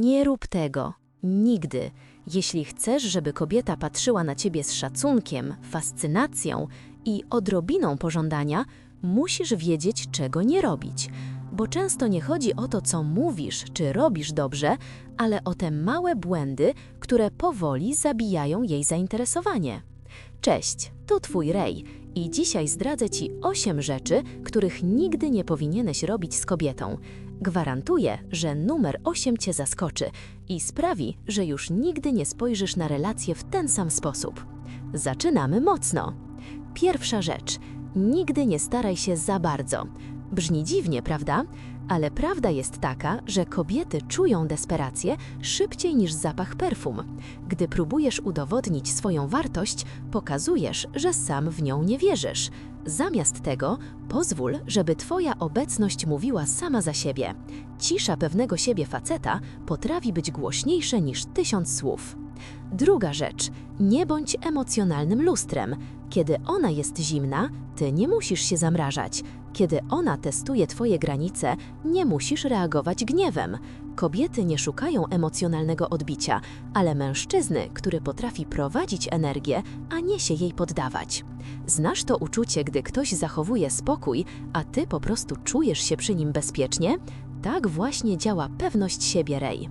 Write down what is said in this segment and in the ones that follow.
Nie rób tego. Nigdy. Jeśli chcesz, żeby kobieta patrzyła na ciebie z szacunkiem, fascynacją i odrobiną pożądania, musisz wiedzieć, czego nie robić. Bo często nie chodzi o to, co mówisz czy robisz dobrze, ale o te małe błędy, które powoli zabijają jej zainteresowanie. Cześć, tu Twój Rej i dzisiaj zdradzę Ci 8 rzeczy, których nigdy nie powinieneś robić z kobietą. Gwarantuję, że numer 8 Cię zaskoczy i sprawi, że już nigdy nie spojrzysz na relacje w ten sam sposób. Zaczynamy mocno. Pierwsza rzecz. Nigdy nie staraj się za bardzo. Brzmi dziwnie, prawda? Ale prawda jest taka, że kobiety czują desperację szybciej niż zapach perfum. Gdy próbujesz udowodnić swoją wartość, pokazujesz, że sam w nią nie wierzysz. Zamiast tego, pozwól, żeby Twoja obecność mówiła sama za siebie. Cisza pewnego siebie faceta potrafi być głośniejsza niż tysiąc słów. Druga rzecz, nie bądź emocjonalnym lustrem. Kiedy ona jest zimna, ty nie musisz się zamrażać. Kiedy ona testuje twoje granice, nie musisz reagować gniewem. Kobiety nie szukają emocjonalnego odbicia, ale mężczyzny, który potrafi prowadzić energię, a nie się jej poddawać. Znasz to uczucie, gdy ktoś zachowuje spokój, a ty po prostu czujesz się przy nim bezpiecznie? Tak właśnie działa pewność siebie Rej.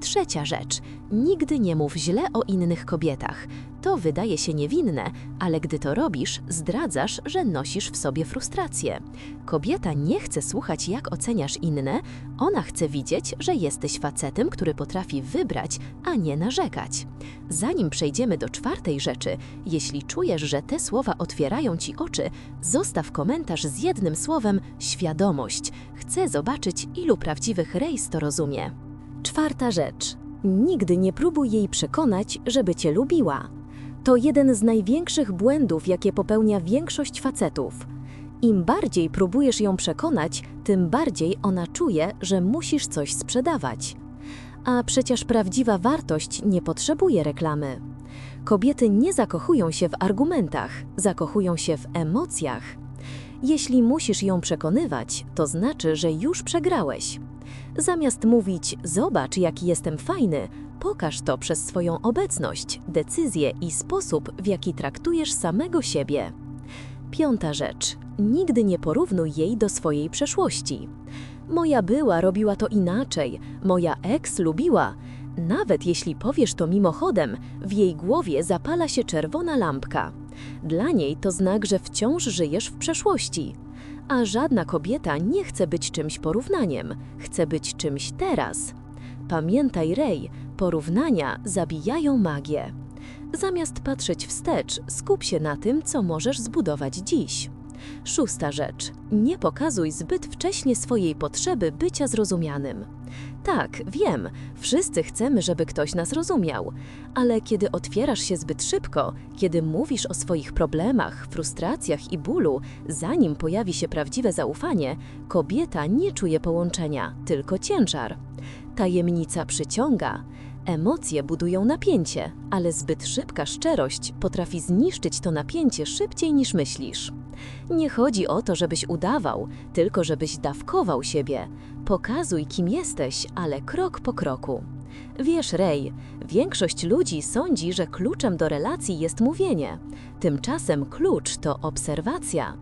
Trzecia rzecz. Nigdy nie mów źle o innych kobietach. To wydaje się niewinne, ale gdy to robisz, zdradzasz, że nosisz w sobie frustrację. Kobieta nie chce słuchać, jak oceniasz inne, ona chce widzieć, że jesteś facetem, który potrafi wybrać, a nie narzekać. Zanim przejdziemy do czwartej rzeczy, jeśli czujesz, że te słowa otwierają ci oczy, zostaw komentarz z jednym słowem świadomość. Chcę zobaczyć, ilu prawdziwych rejs to rozumie. Czwarta rzecz. Nigdy nie próbuj jej przekonać, żeby cię lubiła. To jeden z największych błędów, jakie popełnia większość facetów. Im bardziej próbujesz ją przekonać, tym bardziej ona czuje, że musisz coś sprzedawać. A przecież prawdziwa wartość nie potrzebuje reklamy. Kobiety nie zakochują się w argumentach, zakochują się w emocjach. Jeśli musisz ją przekonywać, to znaczy, że już przegrałeś. Zamiast mówić, zobacz, jaki jestem fajny, pokaż to przez swoją obecność, decyzję i sposób, w jaki traktujesz samego siebie. Piąta rzecz. Nigdy nie porównuj jej do swojej przeszłości. Moja była robiła to inaczej, moja ex lubiła. Nawet jeśli powiesz to mimochodem, w jej głowie zapala się czerwona lampka. Dla niej to znak, że wciąż żyjesz w przeszłości. A żadna kobieta nie chce być czymś porównaniem, chce być czymś teraz. Pamiętaj, Rej, porównania zabijają magię. Zamiast patrzeć wstecz, skup się na tym, co możesz zbudować dziś. Szósta rzecz. Nie pokazuj zbyt wcześnie swojej potrzeby bycia zrozumianym. Tak, wiem, wszyscy chcemy, żeby ktoś nas rozumiał, ale kiedy otwierasz się zbyt szybko, kiedy mówisz o swoich problemach, frustracjach i bólu, zanim pojawi się prawdziwe zaufanie, kobieta nie czuje połączenia, tylko ciężar. Tajemnica przyciąga. Emocje budują napięcie, ale zbyt szybka szczerość potrafi zniszczyć to napięcie szybciej niż myślisz. Nie chodzi o to, żebyś udawał, tylko żebyś dawkował siebie. Pokazuj, kim jesteś, ale krok po kroku. Wiesz, Rej, większość ludzi sądzi, że kluczem do relacji jest mówienie. Tymczasem klucz to obserwacja.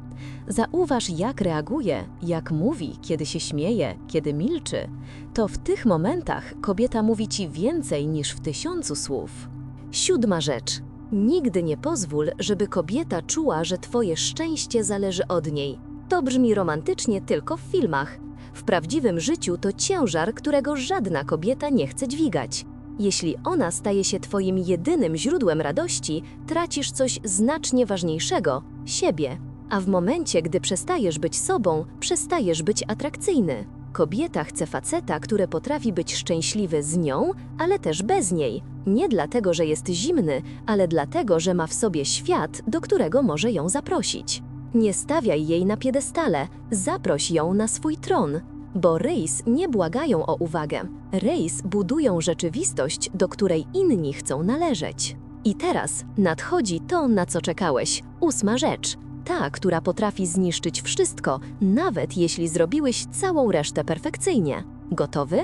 Zauważ, jak reaguje, jak mówi, kiedy się śmieje, kiedy milczy. To w tych momentach kobieta mówi ci więcej niż w tysiącu słów. Siódma rzecz. Nigdy nie pozwól, żeby kobieta czuła, że twoje szczęście zależy od niej. To brzmi romantycznie tylko w filmach. W prawdziwym życiu to ciężar, którego żadna kobieta nie chce dźwigać. Jeśli ona staje się twoim jedynym źródłem radości, tracisz coś znacznie ważniejszego siebie. A w momencie, gdy przestajesz być sobą, przestajesz być atrakcyjny. Kobieta chce faceta, który potrafi być szczęśliwy z nią, ale też bez niej. Nie dlatego, że jest zimny, ale dlatego, że ma w sobie świat, do którego może ją zaprosić. Nie stawiaj jej na piedestale, zaproś ją na swój tron. Bo rejs nie błagają o uwagę. Rejs budują rzeczywistość, do której inni chcą należeć. I teraz nadchodzi to, na co czekałeś. Ósma rzecz – ta, która potrafi zniszczyć wszystko, nawet jeśli zrobiłeś całą resztę perfekcyjnie. Gotowy?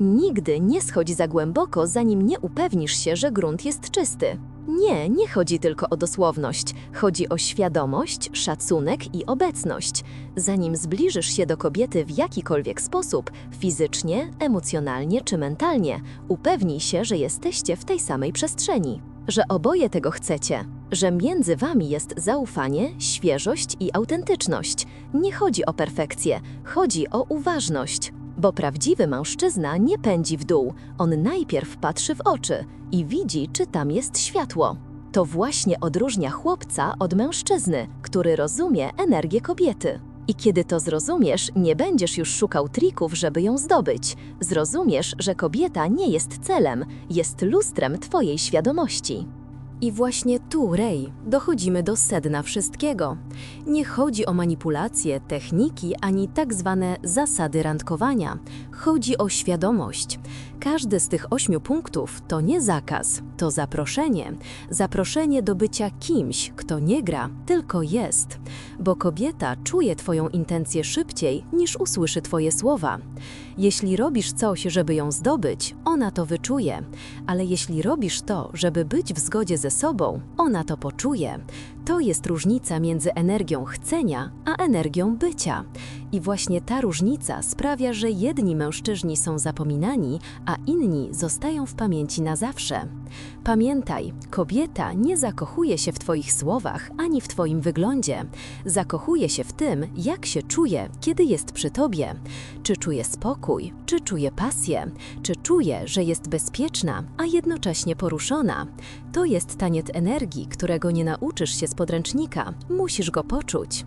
Nigdy nie schodź za głęboko, zanim nie upewnisz się, że grunt jest czysty. Nie, nie chodzi tylko o dosłowność. Chodzi o świadomość, szacunek i obecność. Zanim zbliżysz się do kobiety w jakikolwiek sposób, fizycznie, emocjonalnie czy mentalnie, upewnij się, że jesteście w tej samej przestrzeni, że oboje tego chcecie, że między wami jest zaufanie, świeżość i autentyczność. Nie chodzi o perfekcję, chodzi o uważność. Bo prawdziwy mężczyzna nie pędzi w dół, on najpierw patrzy w oczy i widzi, czy tam jest światło. To właśnie odróżnia chłopca od mężczyzny, który rozumie energię kobiety. I kiedy to zrozumiesz, nie będziesz już szukał trików, żeby ją zdobyć. Zrozumiesz, że kobieta nie jest celem, jest lustrem twojej świadomości. I właśnie tu, Ray, dochodzimy do sedna wszystkiego. Nie chodzi o manipulacje, techniki ani tak zwane zasady randkowania. Chodzi o świadomość. Każdy z tych ośmiu punktów to nie zakaz, to zaproszenie. Zaproszenie do bycia kimś, kto nie gra, tylko jest. Bo kobieta czuje Twoją intencję szybciej niż usłyszy Twoje słowa. Jeśli robisz coś, żeby ją zdobyć, ona to wyczuje, ale jeśli robisz to, żeby być w zgodzie ze sobą, ona to poczuje. To jest różnica między energią chcenia a energią bycia. I właśnie ta różnica sprawia, że jedni mężczyźni są zapominani, a inni zostają w pamięci na zawsze. Pamiętaj, kobieta nie zakochuje się w Twoich słowach ani w Twoim wyglądzie. Zakochuje się w tym, jak się czuje, kiedy jest przy Tobie. Czy czuje spokój, czy czuje pasję, czy czuje, że jest bezpieczna, a jednocześnie poruszona. To jest taniec energii, którego nie nauczysz się z podręcznika, musisz go poczuć.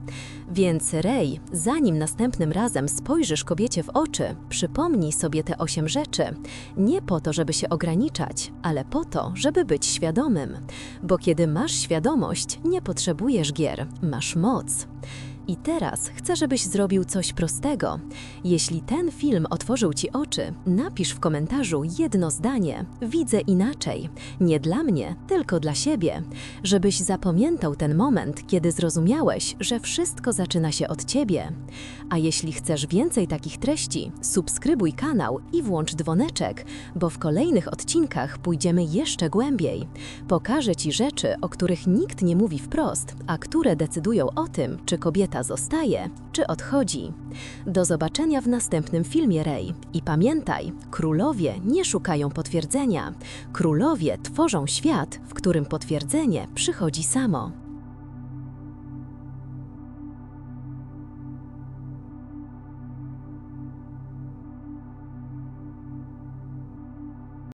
Więc Rej, zanim następnym razem spojrzysz kobiecie w oczy, przypomnij sobie te osiem rzeczy. Nie po to, żeby się ograniczać, ale po to, żeby być świadomym. Bo kiedy masz świadomość, nie potrzebujesz gier, masz moc. I teraz chcę, żebyś zrobił coś prostego. Jeśli ten film otworzył Ci oczy, napisz w komentarzu jedno zdanie: Widzę inaczej. Nie dla mnie, tylko dla siebie. Żebyś zapamiętał ten moment, kiedy zrozumiałeś, że wszystko zaczyna się od Ciebie. A jeśli chcesz więcej takich treści, subskrybuj kanał i włącz dzwoneczek, bo w kolejnych odcinkach pójdziemy jeszcze głębiej. Pokażę Ci rzeczy, o których nikt nie mówi wprost, a które decydują o tym, czy kobieta zostaje, czy odchodzi. Do zobaczenia w następnym filmie Ray. I pamiętaj, królowie nie szukają potwierdzenia. Królowie tworzą świat, w którym potwierdzenie przychodzi samo.